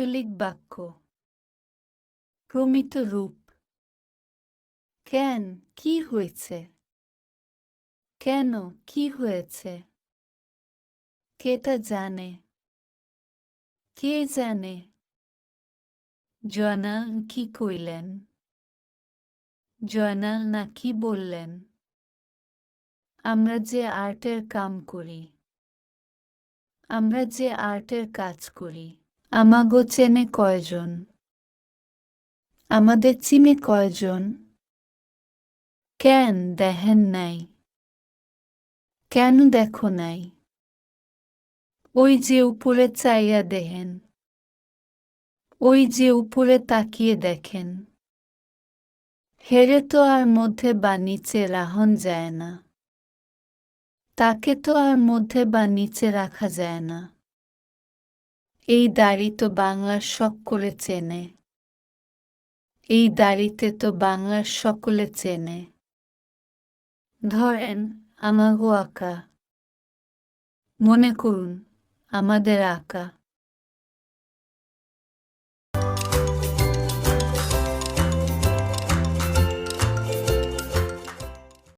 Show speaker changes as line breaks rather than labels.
আঞ্চলিক বাক্য। প্রমিত রূপ। কেন? কি হয়েছে? কেন? কি হয়েছে? কেটা জানে? কে জানে? জয়নাল কি কইলেন? জয়নাল না কি বললেন? আমরা যে আর্টের কাম করি, আমরা যে আর্টের কাজ করি আমাগো চেনে কয়জন? আমাদের চিনে কয়জন? কেন দেখেন নাই? কেন দেখো নাই? ওই যে উপরে চাইয়া দেহেন ওই যে উপরে তাকিয়ে দেখেন। হেরে তো আর মধ্যে বা নিচে রাহন যায় না। তাকে তো আর মধ্যে বা নিচে রাখা যায় না। এই দাড়ি তো বাংলার সকলে চেনে। এই দাড়িতে তো বাংলার সকলে চেনে। ধরেন আমাগো আঁকা। মনে করুন, আমাদের আঁকা।